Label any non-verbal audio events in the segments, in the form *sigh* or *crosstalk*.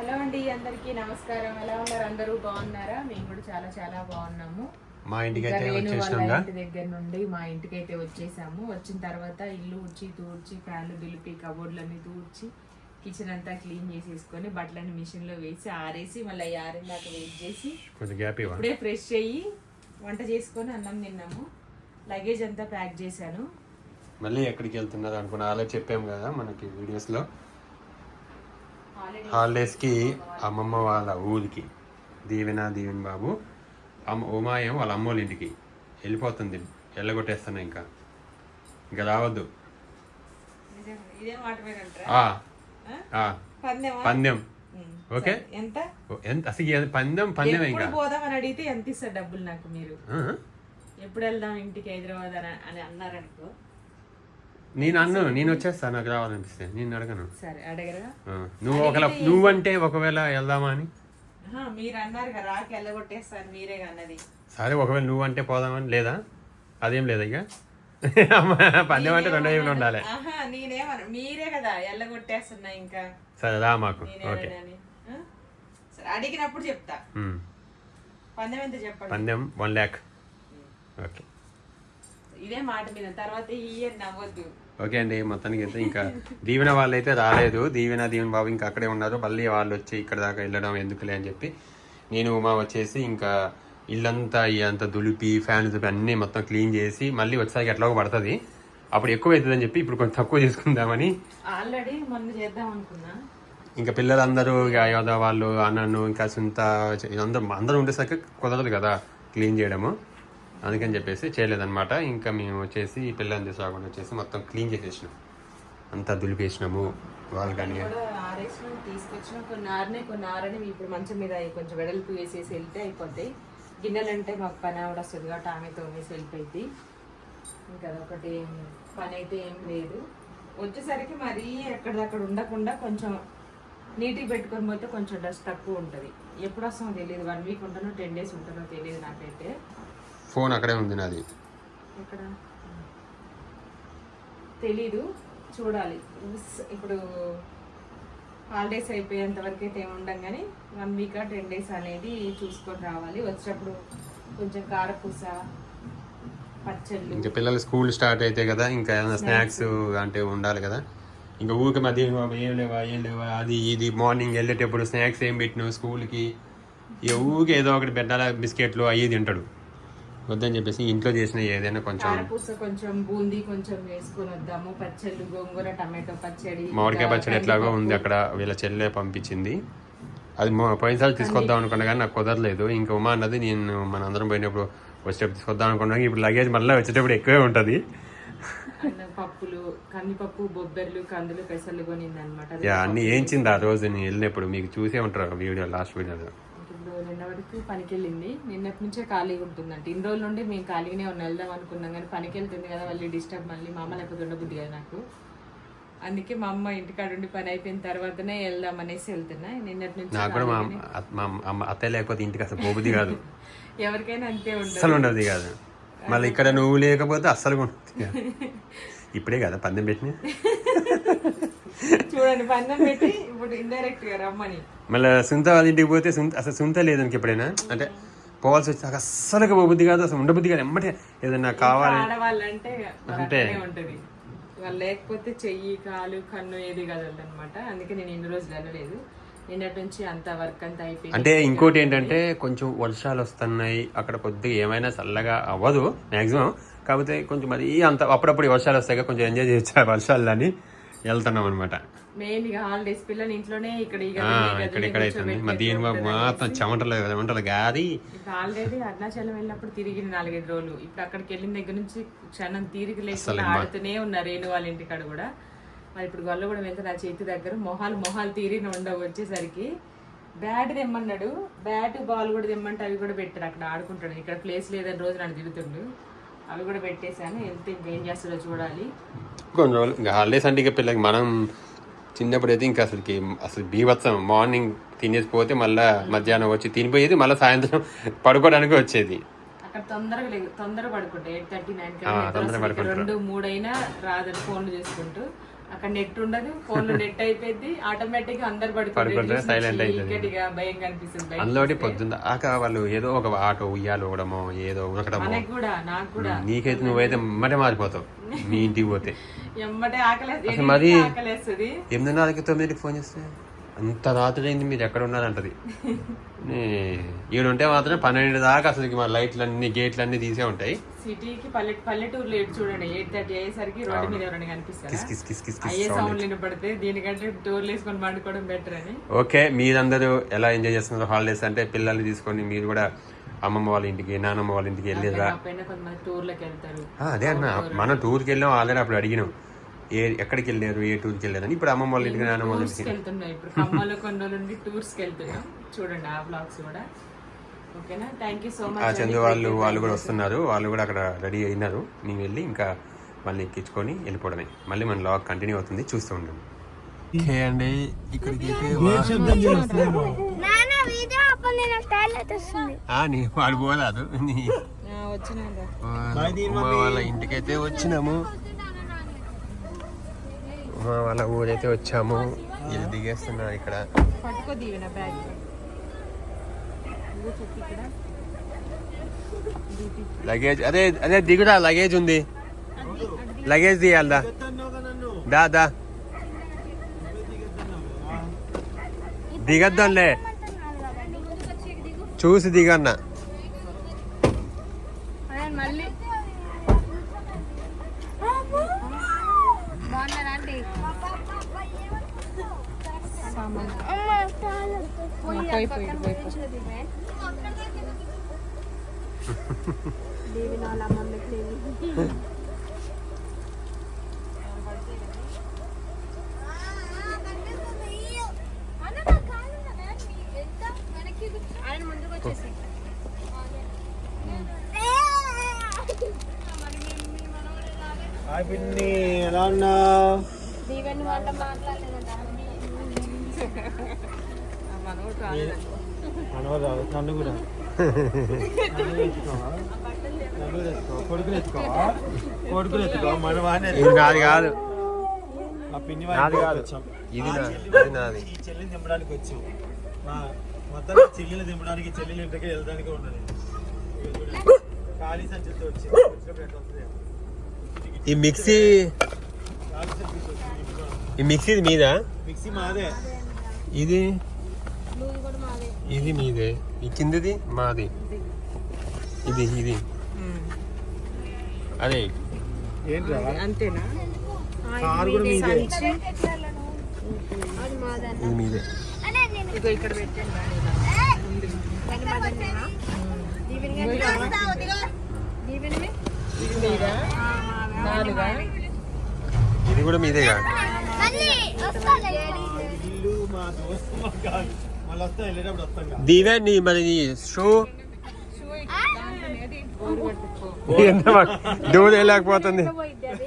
Hello అండి అందరికీ నమస్కారం. ఎలా ఉన్నారు? అందరూ బాగున్నారా? మేము కూడా చాలా చాలా బాగున్నాము. మా ఇంటికి అయితే వచ్చేసినాంగా ఇంటి దగ్గర నుండి మా ఇంటికి అయితే వచ్చేసాము. వచ్చిన తర్వాత ఇల్లు ఉడ్చి తూడ్చి ఫ్యాన్లు దులిపి కబోర్డ్లన్నీ తూడ్చి కిచెన్ అంతా క్లీన్ చేసేసుకొని బట్టలన్నీ మిషన్లో వేసి ఆరేసి మళ్ళీ ఆరిన దాకా వెయిట్ చేసి ఇప్పుడే ఫ్రెష్ అయ్యి వంట చేసుకొని అన్నం తిన్నాము. లగేజ్ అంతా ప్యాక్ చేశాను. మళ్ళీ ఎక్కడికి వెళ్తున్నారు అనుకున్నా అలా చెప్పాము కదా మనకి వీడియోస్ లో ఆల్రెడీ హాలిడేస్కి అమ్మమ్మ వాళ్ళ ఊరికి. దీవెన దీవెన్ బాబు అమ్మ ఉమాయం వాళ్ళ అమ్మోళ్ళ ఇంటికి. వెళ్ళిపోతుంది. వెళ్ళగొట్టేస్తున్నా ఇంకా. ఇంకా రావద్దు. పందెం. ఓకే. ఎంత? అసలు పందెం పందెం ఇంకా. పోదామని అడిగితే ఎంత ఇస్తారు డబ్బులు నాకు మీరు? ఎప్పుడు వెళ్దాం ఇంటికి హైదరాబాద్ అని అన్నారనుకో. నేను అన్ను నేను వచ్చేస్తా నాకు రావాలనిపిస్తే. నేను అడగను. సరే అడగరా? నువ్వు ఒకవేళ నువ్వంటే ఒకవేళ వెళ్దామా అని? మీరు అన్నారు కదా రాకి వెళ్ళగొట్టేస్తాను మీరే అన్నది. సరే ఒకవేళ నువ్వంటే పోదామని లేదా? అదేం లేదా ఇక? పందెం అంటే రెండు వైపులు ఉండాలి? ఆహా నేనేమన్నా మీరే కదా ఎల్లగొట్టేస్తున్నా ఇంకా. సరే రా మాకు. ఓకే. అడిగినప్పుడు చెప్తా. పందెం ఎంత చెప్పండి? పందెం వన్ ల్యాక్. ఓకే. ఇదే మాట మీద తర్వాత ఇయర్ నవ్వద్దు. ఓకే అండి మొత్తానికి అయితే ఇంకా దీవెన వాళ్ళు అయితే రాలేదు. దీవెన దీవెన బాబు ఇంకా అక్కడే ఉన్నారు. మళ్ళీ వాళ్ళు వచ్చి ఇక్కడ దాకా వెళ్ళడం ఎందుకులే అని చెప్పి నేను ఉమా వచ్చేసి ఇంకా ఇల్లంతా అంతా దులిపి ఫ్యాన్ దులిపి అన్నీ మొత్తం క్లీన్ చేసి మళ్ళీ వచ్చేసరికి ఎట్లాగో పడుతుంది. అప్పుడు ఎక్కువ అవుతుంది అని చెప్పి ఇప్పుడు కొంచెం తక్కువ చేసుకుందామని ఆల్రెడీ మొన్న చేద్దాం అనుకున్నా. ఇంకా పిల్లలందరూ యోధ వాళ్ళు అన్నను ఇంకా సుంత అందరూ అందరూ ఉండేసరికి కుదరదు కదా క్లీన్ చేయడము. అందుకని చెప్పేసి చేయలేదన్నమాట. ఇంకా మేము వచ్చేసి పిల్లని తీసుకురాకుండా వచ్చేసి మొత్తం క్లీన్ చేసేసినాం. అంతా దులిపేసినాము. వాళ్ళు కానీ తీసుకొచ్చిన. కొన్ని ఆరినాయి కొన్ని ఆరని ఇప్పుడు మంచం మీద కొంచెం వెడల్పు వేసేసి వెళ్తే అయిపోతాయి. గిన్నెలు అంటే మాకు పని ఆవిడ వస్తుంది కాబట్టి ఆమె తోమేసి వెళ్ళిపోయింది. ఇంకా అదొకటి పని అయితే ఏం లేదు. వచ్చేసరికి మరీ ఎక్కడిదక్కడ ఉండకుండా కొంచెం నీట్గా పెట్టుకొని పోతే కొంచెం డస్ట్ తక్కువ ఉంటుంది. ఎప్పుడు వస్తామో తెలియదు వన్ వీక్ ఉంటానో టెన్ డేస్ ఉంటానో తెలియదు నాకైతే. ఫోన్ అక్కడే ఉంది నాది. తెలీదు చూడాలి. ఇప్పుడు హాలిడేస్ అయిపోయేంత వరకు అయితే ఏమి ఉండం కానీ వన్ వీక్ టెన్ డేస్ అనేది చూసుకొని రావాలి. వచ్చేటప్పుడు కొంచెం కారపూస పచ్చళ్ళు. ఇంకా పిల్లలు స్కూల్ స్టార్ట్ అయితే కదా ఇంకా ఏమైనా స్నాక్స్ అంటే ఉండాలి కదా. ఇంకా ఊరికి మధ్య ఏం లేవా ఏం లేవా అది ఇది మార్నింగ్ వెళ్ళేటప్పుడు స్నాక్స్ ఏం పెట్టినావు స్కూల్కి? ఇక ఊరికి ఏదో ఒకటి పెట్టాలా బిస్కెట్లు అవి తింటాడు. వద్దని చెప్పేసి ఇంట్లో చేసిన ఏదైనా కొంచెం కొంచెం బూందీ కొంచెం వేసుకొని వద్దాము. పచ్చళ్ళు గోంగూర టమాటో పచ్చడి మామిడికాయ పచ్చడి ఎట్లాగో ఉంది అక్కడ. వీళ్ళ చెల్లె పంపించింది. అది మొ- పోయినసారి తీసుకొద్దాం అనుకున్నా కానీ నాకు కుదరలేదు. ఇంకా ఉమా అన్నది నేను మన అందరం పోయినప్పుడు వచ్చేటప్పుడు తీసుకొద్దాం అనుకున్నాను ఇప్పుడు లగేజ్ మళ్ళీ వచ్చేటప్పుడు ఎక్కువే ఉంటుంది. అన్నం పప్పులు కందిపప్పు బొబ్బెర్లు కందులు పెసర్లు కొనింది అనమాట యా అన్ని ఏంచింది ఆ రోజు నేను వెళ్ళినప్పుడు. మీకు చూసే ఉంటారు వీడియో లాస్ట్ వీడియోలో. నిన్న వరకు పనికి వెళ్ళింది నిన్నటి నుంచే ఖాళీగా ఉంటుందంట. ఇన్ని రోజుల నుండి మేము ఖాళీగానే ఉన్న. వెళ్దాం అనుకున్నాం కానీ పనికి వెళ్తుంది కదా మళ్ళీ డిస్టర్బ్ మళ్ళీ మా అమ్మ లేకపోతే ఉండబుద్ధి కదా నాకు. అందుకే మా అమ్మ ఇంటికాడ ఉండి పని అయిపోయిన తర్వాతనే వెళ్దాం అనేసి వెళ్తున్నా. నిన్నటి నుంచి నాకు కూడా మా అత్తయ్య లేకపోతే ఇంటికి అసలు పోబుద్ది కాదు. *laughs* ఎవరికైనా అంతే ఉండదు. అస్సలు ఉండదు కాదు. మళ్ళీ ఇక్కడ నువ్వు లేకపోతే అస్సలు. *laughs* ఇప్పుడే కదా పందెం పెట్టిన? *laughs* చూడండి పందెం పెట్టి ఇప్పుడు ఇండైరెక్ట్గా రమ్మని. మళ్ళీ సుంత వాళ్ళ ఇంటికి పోతే సుంత అసలు సుంత లేదు నాకు ఎప్పుడైనా? అంటే పోవాల్సి వచ్చి నాకు అస్సలుగా పోబుద్ది కాదు అసలు ఉండబుద్ధి కాదు. ఎమ్మటే ఏదన్నా కావాలి. ఆడవాళ్ళంటే అంటే- ఉంటది. వాళ్ళు లేకపోతే చెయ్యి కాలు కన్ను ఏది కదలదు అనమాట అందుకే నేను ఇన్ని రోజులు వెళ్ళలేదు నిన్నటి నుంచి అంత వర్క్ అంతా అయిపోయింది. అంటే ఇంకోటి ఏంటంటే కొంచెం వర్షాలు వస్తున్నాయి. అక్కడ కొద్దిగా ఏమైనా చల్లగా అవ్వదు మాక్సిమం. కాకపోతే కొంచెం మరి అంత అప్పుడప్పుడు వర్షాలు వస్తాయి కదా, కొంచెం ఎంజాయ్ చేయొచ్చు ఆ వర్షాలని వెళ్తున్నాం అనమాట మెయిన్ ఇక హాలిడేస్ పిల్లలు ఇంట్లోనే ఇక్కడ ఇక ఇక్కడ ఇక్కడ అవుతుంది మా దీని బాబు మాత్రం చెమటలు చెమటలు ఇప్పుడు ఆల్రెడీ అరుణాచలం వెళ్ళినప్పుడు తిరిగి నాలుగైదు రోజులు. ఇప్పుడు అక్కడికి వెళ్ళిన దగ్గర నుంచి క్షణం తీరిక లేకుండా ఆడుతూనే ఉన్నారు రేణు వాళ్ళ ఇంటికాడ కూడా. మరి ఇప్పుడు గొల్ల కూడా వెళ్తే నా చేతి దగ్గర మొహాలు మొహాలు తీరిన ఉండవు వచ్చేసరికి. బ్యాట్ తెమ్మన్నాడు. బ్యాట్ బాల్ కూడా తెమ్మంటే అవి కూడా పెట్టాడు. అక్కడ ఆడుకుంటాడు. ఇక్కడ ప్లేస్ లేదని రోజు నన్ను తిరుగుతుండు అవి కూడా పెట్టేశాను. వెళ్తే ఇంకేం చేస్తాడో చూడాలి. కొన్ని రోజులు ఇంకా హాలిడేస్ అంటే ఇక పిల్లలకి మనం చిన్నప్పుడు అయితే ఇంకా అసలుకి అసలు బీభత్సం. మార్నింగ్ తినేసి పోతే మళ్ళీ మధ్యాహ్నం వచ్చి తినిపోయేది మళ్ళీ సాయంత్రం పడుకోవడానికి వచ్చేది. అక్కడ తొందరగా లేదు తొందరగా పడుకుంటా. Eight thirty nine. రెండు మూడైనా రాదని ఫోన్లు చేసుకుంటూ అక్కడ నెట్ ఉండదు ఫోన్లో నెట్ అయిపోయింది ఆటోమేటిక్గా అందరు పడుకుంటారు, అయితది. చీకటిగా భయం కనిపిస్తుంది అందులోటి. పొద్దున్న దాకా వాళ్ళు ఏదో ఒక ఆటో ఉయ్యాలు ఊగడమో ఏదో ఉరకడమో. కూడా నాకు కూడా. నీకైతే నువ్వైతే మరే మారిపోతావు. *laughs* మీ ఇంటికి పోతే. ఎమ్మటే ఆకలి అసలు మరి- ఆకలేస్తుంది. ఎనిమిదిన్నరకి తొమ్మిదికి ఫోన్ చేస్తే? అంత రాత్రి అయింది మీరు ఎక్కడ ఉన్నారంటది. ఈడుంటే మాత్రం పన్నెండు దాకా అసలు మా లైట్లు అన్ని గేట్లు అన్ని తీసే ఉంటాయి. సిటీకి పల్లె చూడండి ఎయిట్ థర్టీ అయ్యేసరికి రోడ్డు మీద ఎవరైనా కనిపిస్తారా? అయ్యే సౌండ్ వినపడితే దీనికంటే డోర్లు వేసుకొని పండుకోవడం బెటర్ అని. ఓకే మీరందరూ ఎలా ఎంజాయ్ చేస్తున్నారు హాలిడేస్ అంటే పిల్లల్ని తీసుకొని మీరు కూడా అమ్మమ్మ వాళ్ళ ఇంటికి నానమ్మ వాళ్ళ ఇంటికి వెళ్ళేదా? అదే అన్న మనం టూర్కి వెళ్ళాం ఆల్రెడీ అప్పుడు అడిగినాం. ఏ ఎక్కడికి వెళ్ళారు ఏ టూర్కి వెళ్ళారు అని. ఇప్పుడు అమ్మమ్మ వాళ్ళ ఇంటికి నానమ్మ వాళ్ళ ఇంటికి. వెళ్తున్నాం ఇప్పుడు ఖమ్మంలో కొన్ని నుండి టూర్స్కి వెళ్తున్నాం. చూడండి ఆ బ్లాగ్స్ కూడా. ఓకేనా? Thank you so uh much Chandu వాళ్ళు వాళ్ళు కూడా వస్తున్నారు. వాళ్ళు కూడా అక్కడ రెడీ అయినారు. నేను వెళ్ళి ఇంకా మళ్ళీ ఎక్కించుకొని వెళ్ళిపోవడమే. మళ్ళీ మన లాగ్ కంటిన్యూ అవుతుంది. చూస్తూ ఉండండి. ఓకే అండి. ఇక్కడికి నీ వాడు పోరాదు. నీ వచ్చిన ఉమా వాళ్ళ ఇంటికైతే వచ్చినాము. ఉమా వాళ్ళ ఊరైతే వచ్చాము. దిగేస్తున్నారు ఇక్కడ. లగేజ్ అదే అదే దిగురా లగేజ్ ఉంది. లగేజ్ తీయాలదా దా. దా దిగద్దాంలే. చూసి దిగన్నా. మళ్ళీ బాగున్నారా అండి ఆయన ముందుకు వచ్చేసి వాళ్ళ పిన్ని ఎలా దీవెన్ నన్ను కూడా నన్ను ఎత్తుకో కొడుకుని నాది. కాదు పిన్ని నాది. కాదు వచ్చాం ఇది నాది. ఈ చెల్లిని దింపడానికి వచ్చాం మా మొత్తం చెల్లిని దింపడానికి చెల్లెలు ఇంటికి వెళ్ళడానికి ఉండాలి ఖాళీ సంచితో వచ్చి ఈ మిక్సీ ఈ మిక్సీ మీద మీదా? మిక్సీ మాదే. ఇది? నువ్వు కూడా మాదే. ఇది మీదే. ఈ కిందది మాది. ఇది. ఇది అదే ఏంట్రా? అంతేనా? కారు కూడా మీదే. అది మాదే ఇది మీదే. ఇక్కడ ఇది కూడా మీదే కాదు ఇల్లు మా దోస్తు మా కాదు మళ్ళీ వస్తాం వెళ్ళేటప్పుడు వస్తాం కదా. దీవే నీ మరి నీ షూ? డోర్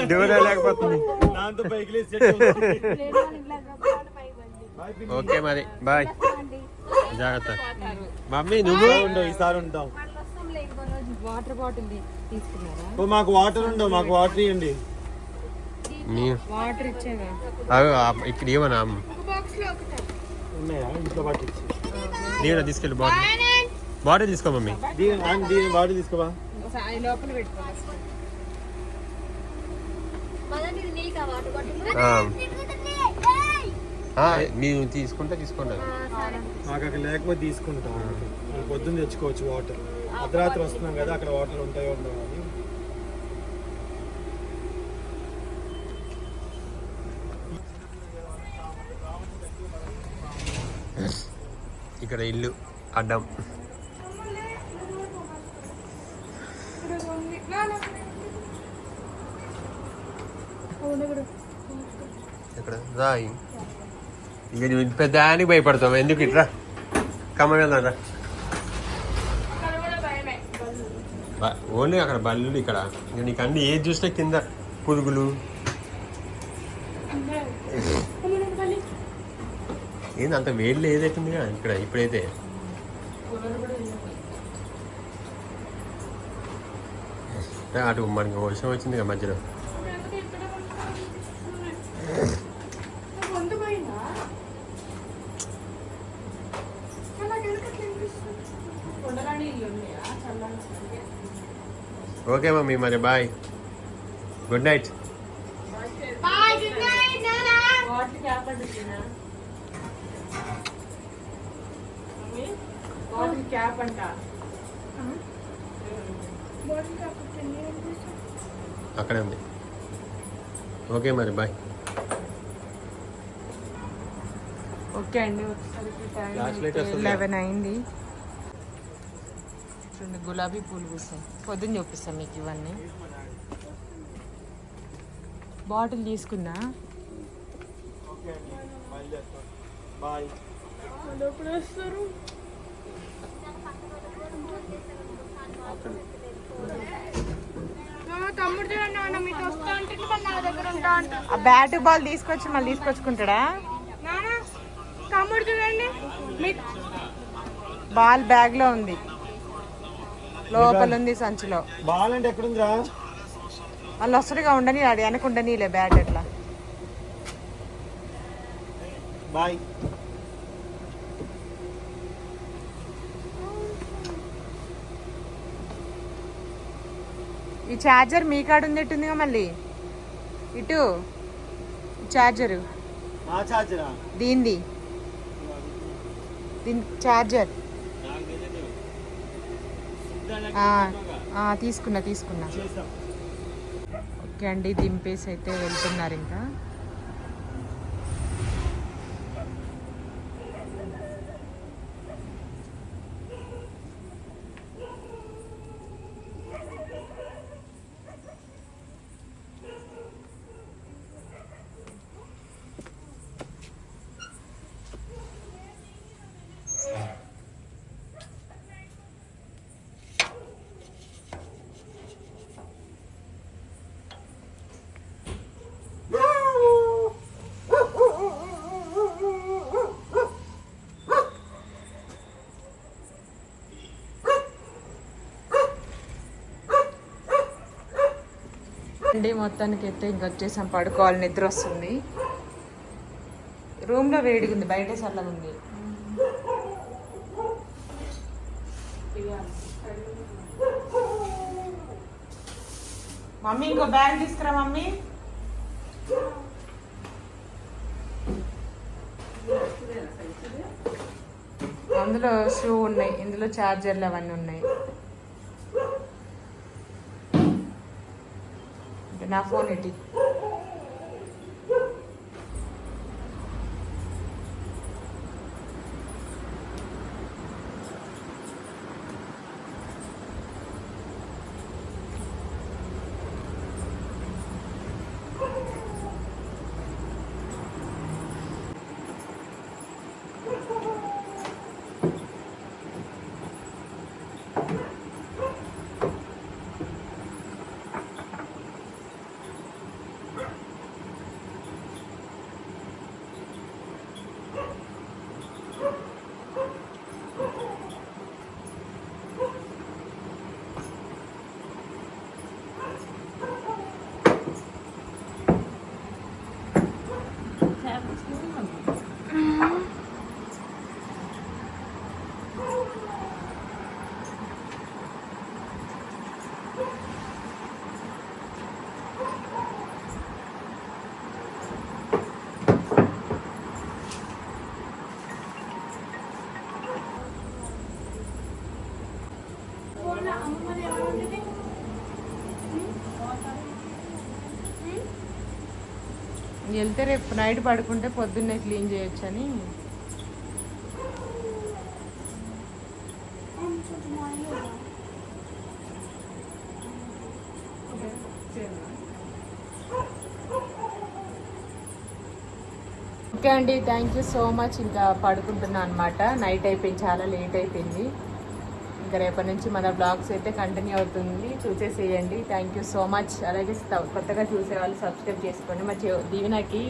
డోర్ సెట్ అవుతుంది. బాయ్ పిన్ని. ఓకే మరి. బాయ్. జాగ్రత్త. మమ్మీ నువ్వు? ఉండవు ఈసారి ఉంటాం వాటర్ బాటిల్ తీసుకున్నారా ఓ మాకు వాటర్ ఉండవు మాకు వాటర్ ఇవ్వండి వాటర్ ఆ- ఇక్కడ ఇవ్వనా? ఇంట్లో దీవెన తీసుకెళ్ళి బాటిల్ బాటిల్ తీసుకో మమ్మీ. దీని వాటర్ తీసుకోవా ఈ లోపల పెట్టుకోవాలి నీకా వాటర్ బాటిల్? ఆ. ఆ, మీరు తీసుకుంటే తీసుకోండి మాకు అక్కడ లేకపోతే తీసుకుంటాం. పొద్దున్న తెచ్చుకోవచ్చు వాటర్. అర్ధరాత్రి వస్తున్నాం కదా అక్కడ వాటర్ ఉంటాయో ఉండవు అని ఇక్కడ ఇల్లు అడ్డం. ఇక్కడ రాయి ఇక నువ్వు పెద్ద దానికి భయపడతావు. ఎందుకు ఇట్రా? కమ్మ వెళ్దాం ఓన్లీ అక్కడ బల్లులు ఇక్కడ. నీకు అన్ని ఏది చూసినా కింద పురుగులు. ఏంది అంత వేడి లేదైతుంది కదా ఇక్కడ ఇప్పుడైతే. అటు మనకి వర్షం వచ్చింది కదా మధ్యలో. ఓకే మమ్మీ మరి bye. Good night. Bye good night నానా. వాట్ క్యాప్ అంటున్నా వాటర్ క్యాప్ అంట. అక్కడే ఉంది. ఓకే మరి బాయ్. ఓకే అండి. లెవెన్ అయింది. చూడండి గులాబీ పూలు పూసాయి పొద్దున్న చూపిస్తాం మీకు ఇవన్నీ. బాటిల్ తీసుకున్నా బాయ్. ఆ బ్యాట్ బాల్ తీసుకొచ్చి మళ్ళీ తీసుకొచ్చుకుంటాడా? నాన్న తమ్ముడు చూడండి బాల్ బ్యాగ్లో ఉంది. లోపల ఉంది సంచిలో. బాల్ అంటే ఎక్కడుందిరా? వాళ్ళు వస్తుడిగా ఉండని అది వెనక ఉండనీలే బ్యాట్ ఎట్లా బాయ్ ఈ ఛార్జర్ మీ కాడ ఉండేట్టుందిగా మళ్ళీ? ఇటు. ఛార్జరు దీంది దీని ఛార్జర్ తీసుకున్నా తీసుకున్నా. ఓకే అండి దింపేసి అయితే వెళ్తున్నారు ఇంకా. అండి మొత్తానికి అయితే ఇంక వచ్చేసాం. పడుకోవాలి నిద్ర వస్తుంది. రూమ్లో వేడిగా ఉంది బయట చల్లగా ఉంది. మమ్మీ ఇంకో బ్యాగ్ తీసుకురా మమ్మీ. అందులో షూ ఉన్నాయి ఇందులో చార్జర్లు అవన్నీ ఉన్నాయి. నా ఫోన్ ఎట్టి వెళ్తే రేపు నైట్ పడుకుంటే పొద్దున్నే క్లీన్ చేయొచ్చని ఓకే అండి థ్యాంక్ యూ సో మచ్ ఇంకా పడుకుంటున్నాను అనమాట నైట్ అయిపోయింది చాలా లేట్ అయిపోయింది. ఇంకా రేపటి నుంచి మన బ్లాగ్స్ అయితే కంటిన్యూ అవుతుంది. చూసేసేయండి థ్యాంక్ యూ సో మచ్ అలాగే కొత్తగా చూసే వాళ్ళు సబ్స్క్రైబ్ చేసుకోండి. మా చెవు దీవెనకి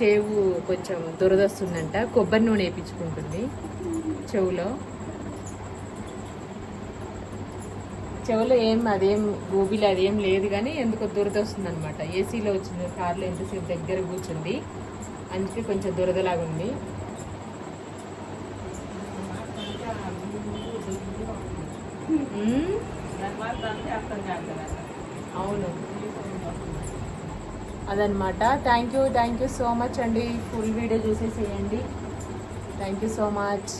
చెవు కొంచెం దురదొస్తుందంట కొబ్బరి నూనె వేయించుకుంటుంది చెవులో. చెవులో ఏం అదేం గూబీలు అదేం లేదు కానీ ఎందుకో దురదొస్తుంది అనమాట ఏసీలో వచ్చింది కార్లో ఎంతసేపు దగ్గర కూర్చుంది. అందుకే కొంచెం దురదలాగా ఉంది అవును. *laughs* అదనమాట thank you thank you so much అండి. ఫుల్ వీడియో చూసేసేయండి. Thank you so much.